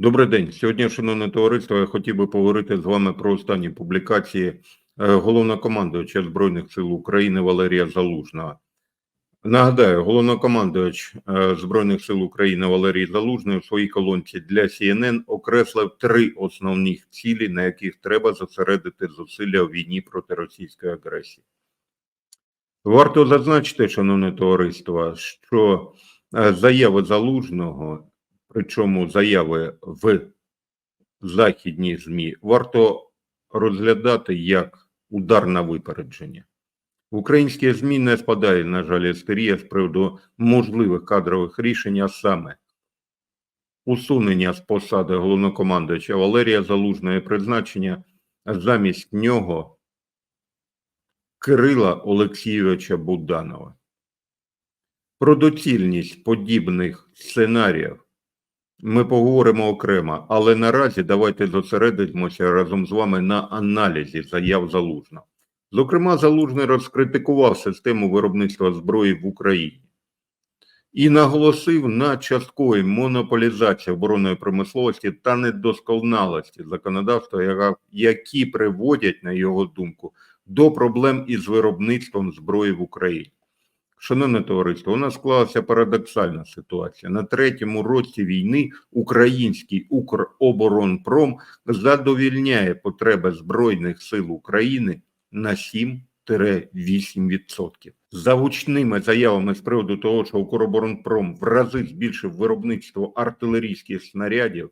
Добрий день. Сьогодні, шановне товариство, я хотів би поговорити з вами про останні публікації е, головнокомандувача Збройних сил України Валерія Залужного. Нагадаю, головнокомандувач е, Збройних сил України Валерій Залужний у своїй колонці для CNN окреслив три основні цілі, на яких треба зосередити зусилля у війні проти російської агресії. Варто зазначити, шановне товариство, що е, заяви Залужного причому заяви в західній ЗМІ, варто розглядати як удар на випередження. Українські ЗМІ не спадає, на жаль, істерія з приводу можливих кадрових рішень, а саме усунення з посади головнокомандуюча Валерія Залужного і призначення замість нього Кирила Олексійовича Буданова. Про доцільність подібних сценаріїв ми поговоримо окремо, але наразі давайте зосередимося разом з вами на аналізі заяв Залужного. Зокрема, Залужний розкритикував систему виробництва зброї в Україні і наголосив на частковій монополізації оборонної промисловості та недосконалості законодавства, які приводять, на його думку, до проблем із виробництвом зброї в Україні. Шановне товариство, у нас склалася парадоксальна ситуація. На третьому році війни український Укроборонпром задовільняє потреби Збройних сил України на 7-8%. За гучними заявами з приводу того, що Укроборонпром в рази збільшив виробництво артилерійських снарядів,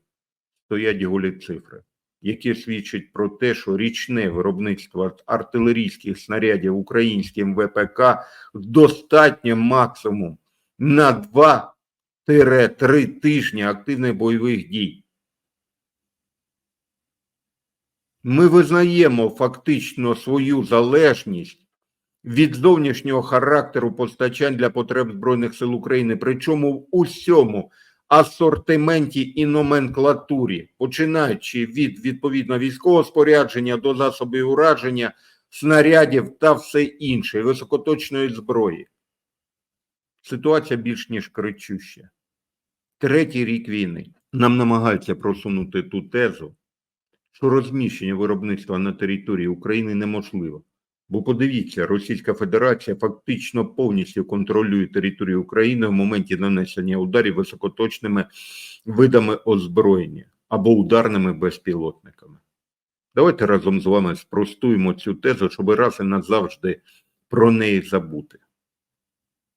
стоять голі цифри, які свідчать про те, що річне виробництво артилерійських снарядів українським ВПК достатньо максимум на 2-3 тижні активних бойових дій. Ми визнаємо фактично свою залежність від зовнішнього характеру постачань для потреб Збройних сил України, причому в усьому асортименті і номенклатурі, починаючи від відповідно військового спорядження до засобів ураження, снарядів та все інше, високоточної зброї. Ситуація більш ніж кричуща. Третій рік війни нам намагаються просунути ту тезу, що розміщення виробництва на території України неможливо. Бо подивіться, Російська Федерація фактично повністю контролює територію України в моменті нанесення ударів високоточними видами озброєння або ударними безпілотниками. Давайте разом з вами спростуємо цю тезу, щоб раз і назавжди про неї забути.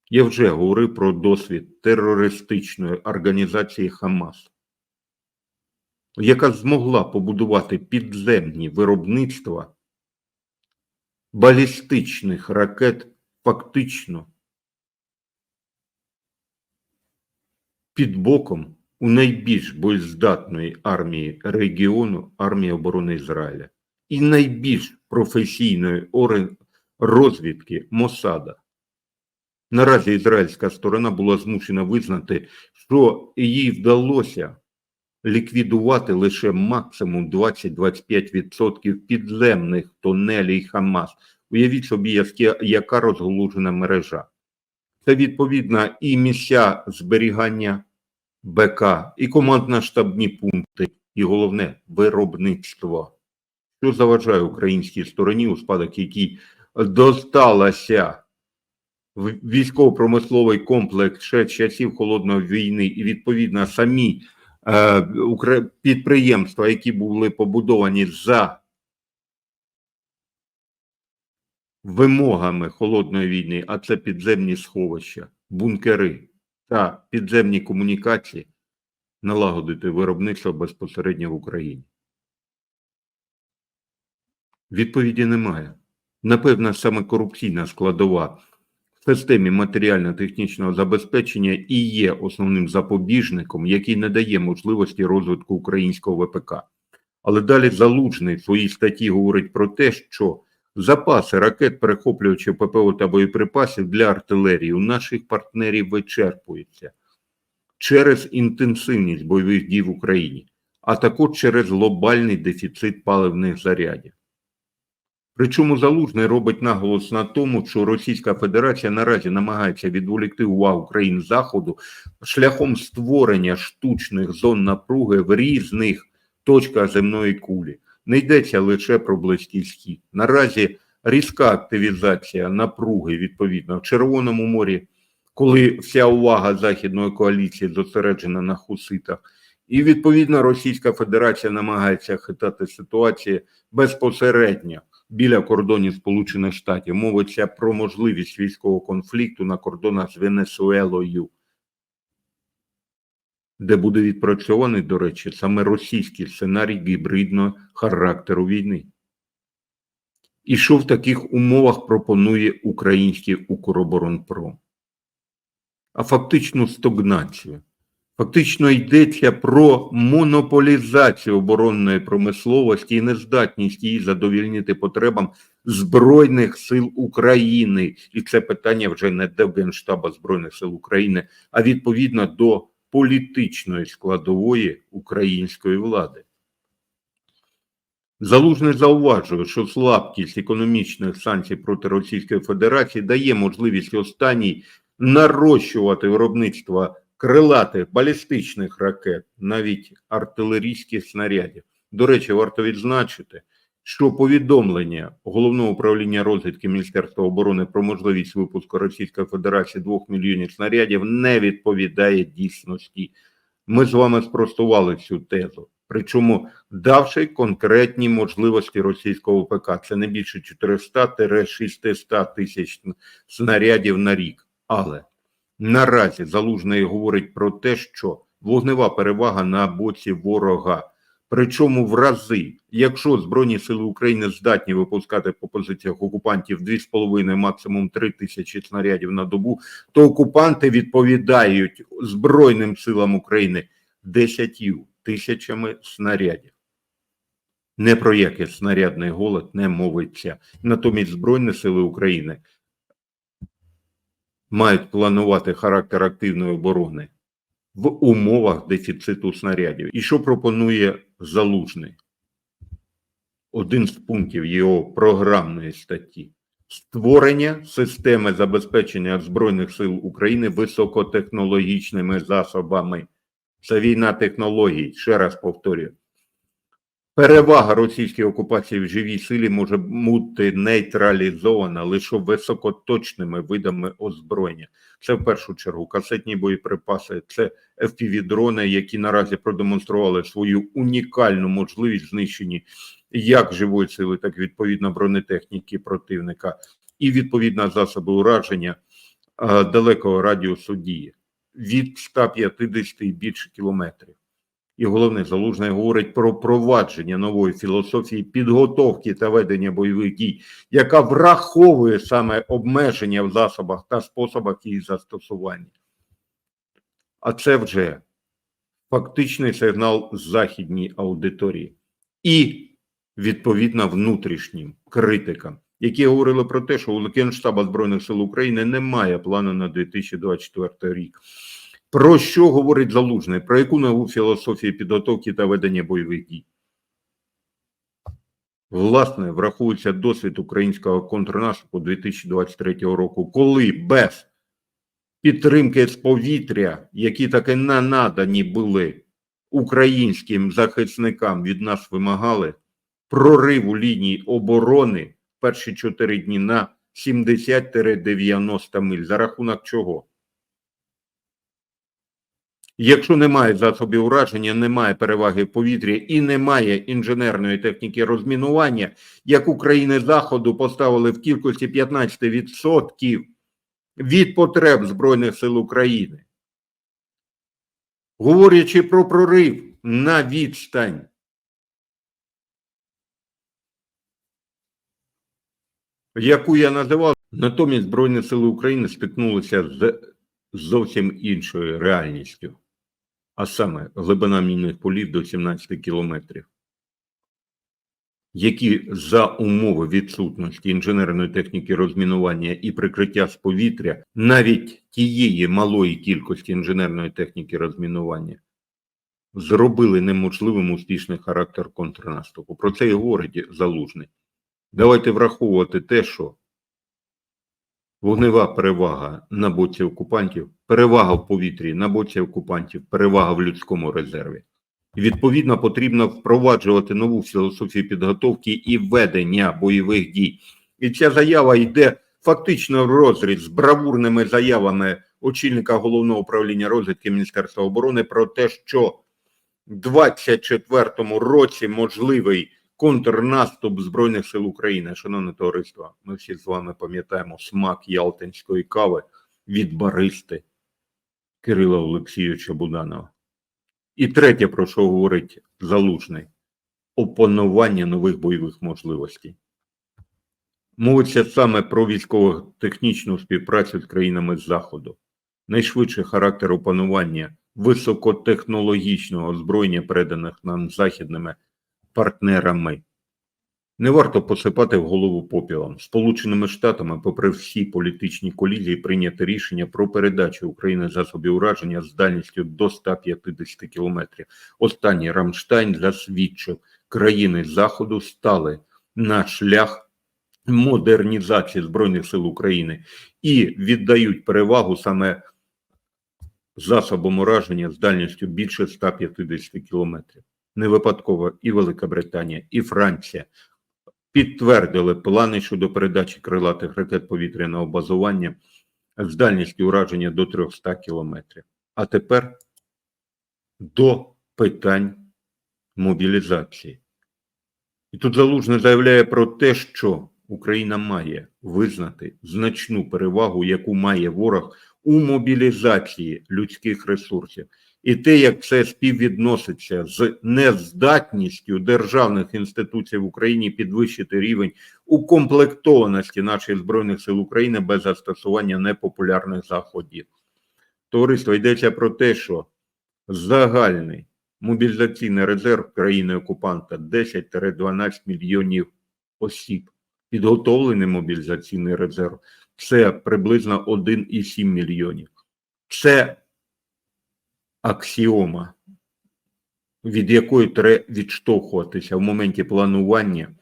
Я вже говорив про досвід терористичної організації Хамас, яка змогла побудувати підземні виробництва балістичних ракет фактично під боком у найбільш боєздатної армії регіону армії оборони Ізраїля і найбільш професійної розвідки Мосада. Наразі ізраїльська сторона була змушена визнати, що їй вдалося ліквідувати лише максимум 20-25% підземних тунелей Хамас. Уявіть собі, яка розголужена мережа. Це відповідно і місця зберігання БК, і командно-штабні пункти, і головне виробництво. Що заважає українській стороні, у спадок якій досталася в- військово-промисловий комплекс ще часів холодної війни, і відповідно самі підприємства, які були побудовані за вимогами холодної війни, а це підземні сховища, бункери та підземні комунікації, налагодити виробництво безпосередньо в Україні. Відповіді немає. Напевно, саме корупційна складова системі матеріально-технічного забезпечення і є основним запобіжником, який не дає можливості розвитку українського ВПК. Але далі Залужний в своїй статті говорить про те, що запаси ракет, перехоплювачів ППО та боєприпасів для артилерії у наших партнерів вичерпуються через інтенсивність бойових дій в Україні, а також через глобальний дефіцит паливних зарядів. Причому Залужний робить наголос на тому, що Російська Федерація наразі намагається відволікти увагу країн Заходу шляхом створення штучних зон напруги в різних точках земної кулі. Не йдеться лише про Близький Схід. Наразі різка активізація напруги відповідно в Червоному морі, коли вся увага західної коаліції зосереджена на хуситах, і відповідно Російська Федерація намагається хитати ситуацію безпосередньо біля кордонів Сполучених Штатів. Мовиться про можливість військового конфлікту на кордонах з Венесуелою, де буде відпрацьований, до речі, саме російський сценарій гібридного характеру війни. І що в таких умовах пропонує український Укроборонпром? А фактичну стогнацію. Фактично йдеться про монополізацію оборонної промисловості і нездатність її задовільнити потребам Збройних сил України. І це питання вже не до Генштаба Збройних сил України, а відповідно до політичної складової української влади. Залужний зауважує, що слабкість економічних санкцій проти Російської Федерації дає можливість останній нарощувати виробництво крилатих балістичних ракет, навіть артилерійських снарядів. До речі, варто відзначити, що повідомлення головного управління розвідки Міністерства оборони про можливість випуску Російської Федерації 2 мільйонів снарядів не відповідає дійсності. Ми з вами спростували цю тезу. Причому давши конкретні можливості російського ПК, це не більше 400-600 тисяч снарядів на рік. Але наразі залужний говорить про те, що вогнева перевага на боці ворога. Причому в рази, якщо Збройні сили України здатні випускати по позиціях окупантів 2,5, максимум 3 тисячі снарядів на добу, то окупанти відповідають Збройним силам України 10 тисячами снарядів. Не про який снарядний голод не мовиться. Натомість Збройні сили України мають планувати характер активної оборони в умовах дефіциту снарядів. І що пропонує Залужний? Один з пунктів його програмної статті створення системи забезпечення Збройних сил України високотехнологічними засобами. Це війна технологій, ще раз повторюю. Перевага російської окупації в живій силі може бути нейтралізована лише високоточними видами озброєння. Це в першу чергу касетні боєприпаси, це FPV-дрони, які наразі продемонстрували свою унікальну можливість знищення як живої сили, так і відповідно бронетехніки противника, і відповідно засоби ураження далекого радіусу дії від 150 і більше кілометрів. І головне, залужний говорить про провадження нової філософії підготовки та ведення бойових дій, яка враховує саме обмеження в засобах та способах їх застосування. А це вже фактичний сигнал західній аудиторії і, відповідно, внутрішнім критикам, які говорили про те, що у Генштаба Збройних сил України немає плану на 2024 рік. Про що говорить Залужний? Про яку нову філософію підготовки та ведення бойових дій? Власне, враховується досвід українського контрнаступу 2023 року, коли без підтримки з повітря, які таки не надані були українським захисникам, від нас вимагали прориву ліній оборони перші чотири дні на 70-90 миль. За рахунок чого? Якщо немає засобів ураження, немає переваги в повітрі і немає інженерної техніки розмінування, як України Заходу поставили в кількості 15% від потреб Збройних сил України. Говорячи про прорив на відстань, яку я називав, натомість Збройні сили України стикнулися з зовсім іншою реальністю а саме глибина мінних полів до 17 кілометрів, які за умови відсутності інженерної техніки розмінування і прикриття з повітря, навіть тієї малої кількості інженерної техніки розмінування, зробили неможливим успішний характер контрнаступу. Про це і говорить залужний. Давайте враховувати те, що вогнева перевага на боці окупантів, перевага в повітрі на боці окупантів, перевага в людському резерві. І, Відповідно, потрібно впроваджувати нову філософію підготовки і ведення бойових дій. І ця заява йде фактично в розріз з бравурними заявами очільника головного управління розвідки Міністерства оборони про те, що в 24-му році можливий контрнаступ Збройних сил України. Шановне товариство, ми всі з вами пам'ятаємо смак Ялтинської кави від баристи Кирила Олексійовича Буданова. І третє, про що говорить Залужний опанування нових бойових можливостей. Мовиться саме про військово-технічну співпрацю з країнами Заходу, найшвидший характер опанування високотехнологічного озброєння, переданих нам західними партнерами. Не варто посипати в голову попілом. Сполученими Штатами, попри всі політичні колізії, прийнято рішення про передачу України засобів ураження з дальністю до 150 кілометрів. Останній Рамштайн засвідчив, країни Заходу стали на шлях модернізації Збройних сил України і віддають перевагу саме засобам ураження з дальністю більше 150 кілометрів. Не випадково і Велика Британія, і Франція підтвердили плани щодо передачі крилатих ракет повітряного базування з дальністю ураження до 300 кілометрів. А тепер до питань мобілізації. І тут Залужний заявляє про те, що Україна має визнати значну перевагу, яку має ворог у мобілізації людських ресурсів. І те, як це співвідноситься з нездатністю державних інституцій в Україні підвищити рівень укомплектованості наших збройних сил України без застосування непопулярних заходів. Товариство йдеться про те, що загальний мобілізаційний резерв країни окупанта 10-12 мільйонів осіб. Підготовлений мобілізаційний резерв це приблизно 1,7 мільйонів. Це аксіома, від якої треба відштовхуватися в моменті планування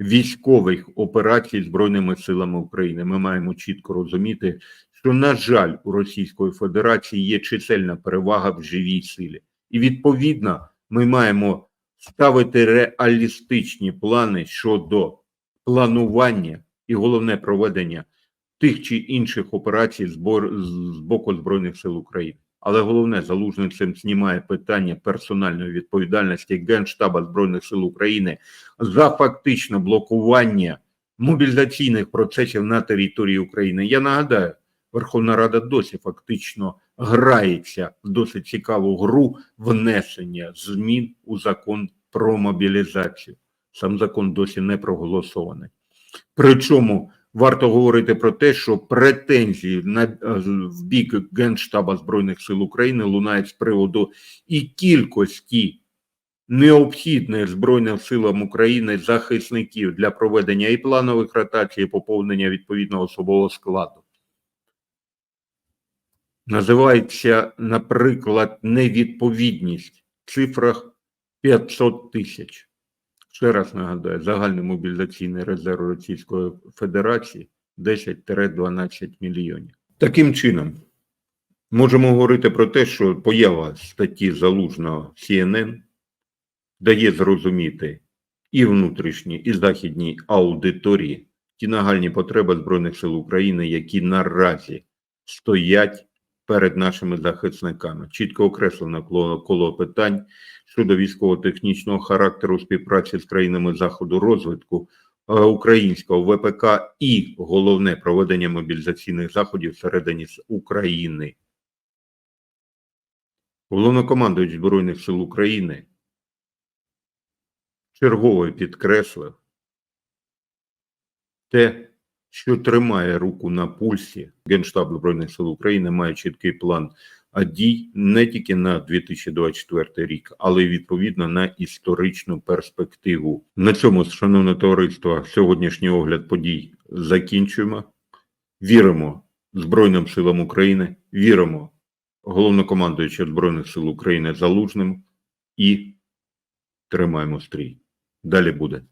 військових операцій Збройними силами України. Ми маємо чітко розуміти, що, на жаль, у Російської Федерації є чисельна перевага в живій силі. І відповідно ми маємо ставити реалістичні плани щодо планування і головне проведення тих чи інших операцій з боку Збройних сил України. Але головне, залужний цим знімає питання персональної відповідальності Генштаба Збройних сил України за фактичне блокування мобілізаційних процесів на території України. Я нагадаю, Верховна Рада досі фактично грається в досить цікаву гру внесення змін у закон про мобілізацію. Сам закон досі не проголосований. Причому варто говорити про те, що претензії на в бік Генштаба Збройних сил України лунають з приводу і кількості необхідних Збройним силам України захисників для проведення і планових ротацій, і поповнення відповідного особового складу. Називається, наприклад, невідповідність в цифрах 500 тисяч. Ще раз нагадаю, загальний мобілізаційний резерв Російської Федерації 10-12 мільйонів. Таким чином, можемо говорити про те, що поява статті залужного CNN дає зрозуміти і внутрішній, і західній аудиторії ті нагальні потреби Збройних сил України, які наразі стоять перед нашими захисниками. Чітко окреслено коло, питань щодо військово-технічного характеру співпраці з країнами заходу розвитку е, українського ВПК і головне проведення мобілізаційних заходів всередині України. Головнокомандуючий Збройних сил України чергово підкреслив те, що тримає руку на пульсі. Генштаб Збройних сил України має чіткий план дій не тільки на 2024 рік, але й відповідно на історичну перспективу. На цьому, шановне товариство, сьогоднішній огляд подій закінчуємо. Віримо Збройним силам України, віримо головнокомандуючим Збройних сил України залужним і тримаємо стрій. Далі буде.